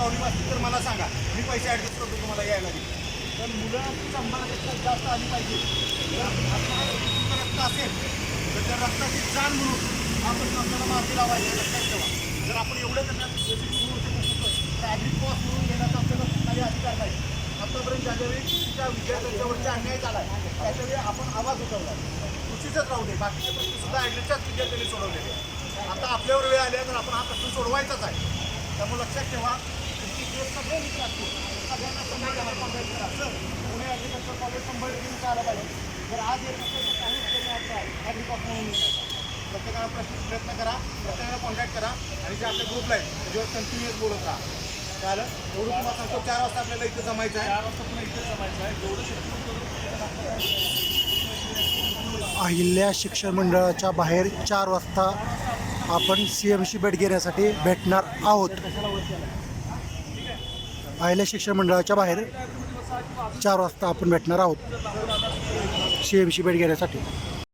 Problem असतील तर मला सांगा. मी पैसे ॲडजस्ट करतो तुम्हाला यायला देखील तर मुलं शंभरापेक्षा जास्त आली पाहिजे. जर आपल्याला तुमचं रक्त असेल तर त्या रक्ताची जाण म्हणून आपण आपल्याला मार्गी लावायची लक्षात ठेवा. जर आपण एवढं करण्यात ॲग्री कॉस्ट म्हणून घेण्याचा आपल्याला काही अधिकार नाही. आतापर्यंत ज्यावेळी त्या विद्यार्थ्यांच्यावरती अन्याय झाला आहे त्याच्यावेळी आपण आवाज उठवला कृषीचंच राहू दे बाकीचे प्रश्नसुद्धा ॲग्रीच्याच विद्यार्थ्यांनी सोडवलेले आता आपल्यावर वेळ आली तर आपण हा प्रश्न सोडवायचाच आहे. त्यामुळे लक्षात ठेवा की जे सगळे मित्र असतील सगळ्यांना शंभर करा सर पुणे ॲग्रिकल्चर कॉलेज शंभर पाहिजे जर आज येत नसेल तर ॲग्रिकॉप म्हणून प्रत्येकाला प्रश्न प्रयत्न करा प्रत्येकाला कॉन्टॅक्ट करा आणि जे आपल्या ग्रुपला आहेत त्याच्यावर कंटिन्युअस बोलत राहा चालेल एवढं तुम्हाला सांगतो चार वाजता आपल्याला इथं जमायचं आहे चार वाजता पुन्हा इथे जमायचं आहे जेवढं अहिल्या शिक्षण मंडळाच्या बाहेर चार वाजता आपण सी एम भेट घेण्यासाठी भेटणार आहोत. आयल्या शिक्षण मंडळाच्या बाहेर चार वाजता आपण भेटणार आहोत. सी एम सी भेट घेण्यासाठी.